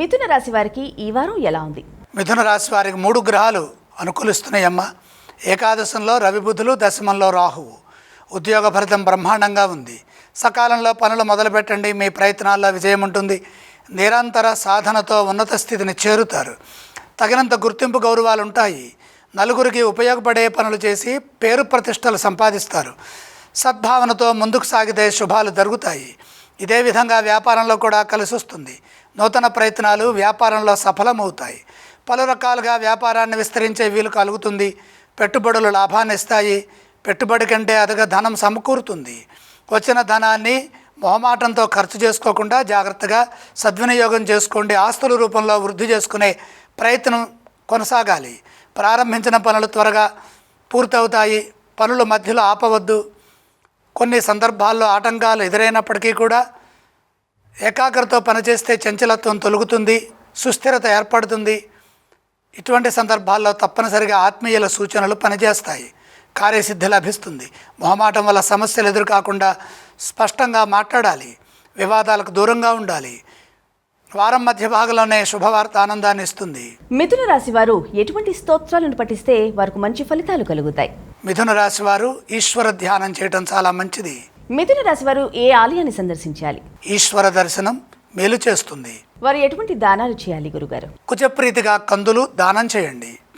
మిథున రాశి వారికి ఈ వారం ఎలా ఉంది? మిథున రాశి వారికి మూడు గ్రహాలు అనుకూలిస్తున్నాయమ్మ. ఏకాదశంలో రవిబుధులు దశమంలో రాహువు. ఉద్యోగ ఫలితం బ్రహ్మాండంగా ఉంది. సకాలంలో పనులు మొదలుపెట్టండి మీ ప్రయత్నాల్లో విజయం ఉంటుంది. నిరంతర సాధనతో ఉన్నత స్థితిని చేరుతారు. తగినంత గుర్తింపు గౌరవాలు ఉంటాయి. నలుగురికి ఉపయోగపడే పనులు చేసి పేరు ప్రతిష్టలు సంపాదిస్తారు. సద్భావనతో ముందుకు సాగితే శుభాలు జరుగుతాయి. ఇదే విధంగా వ్యాపారంలో కూడా కలిసి వస్తుంది నూతన ప్రయత్నాలు వ్యాపారంలో సఫలమవుతాయి. పలు రకాలుగా వ్యాపారాన్ని విస్తరించే వీలు కలుగుతుంది. పెట్టుబడులు లాభాన్ని ఇస్తాయి. పెట్టుబడి కంటే అదగ ధనం సమకూరుతుంది. వచ్చిన ధనాన్ని మొహమాటంతో ఖర్చు చేసుకోకుండా జాగ్రత్తగా సద్వినియోగం చేసుకోండి. ఆస్తుల రూపంలో వృద్ధి చేసుకునే ప్రయత్నం కొనసాగాలి. ప్రారంభించిన పనులు త్వరగా పూర్తవుతాయి. పనులు మధ్యలో ఆపవద్దు. కొన్ని సందర్భాల్లో ఆటంకాలు ఎదురైనప్పటికీ కూడా ఏకాగ్రతతో పనిచేస్తే చంచలత్వం తొలుగుతుంది సుస్థిరత ఏర్పడుతుంది. ఇటువంటి సందర్భాల్లో తప్పనిసరిగా ఆత్మీయుల సూచనలు పనిచేస్తాయి. కార్యసిద్ధి లభిస్తుంది. మొహమాటం వల్ల సమస్యలు ఎదురుకాకుండా స్పష్టంగా మాట్లాడాలి. వివాదాలకు దూరంగా ఉండాలి. వారం మధ్య భాగంలోనే శుభవార్త ఆనందాన్ని ఇస్తుంది. మిథున రాశి వారు ఎటువంటి స్తోత్రాలను పఠిస్తే వారికి మంచి ఫలితాలు కలుగుతాయి? మిథున రాశి వారు ఈశ్వర ధ్యానం చేయటం చాలా మంచిది. మిథున రాశి వారు ఏ ఆలయాన్ని సందర్శించాలి? ఈశ్వర దర్శనం మేలు చేస్తుంది. వారు ఎటువంటి దానాలు చేయాలి గురుగారు? కుజప్రీతిగా కందులు దానం చేయండి.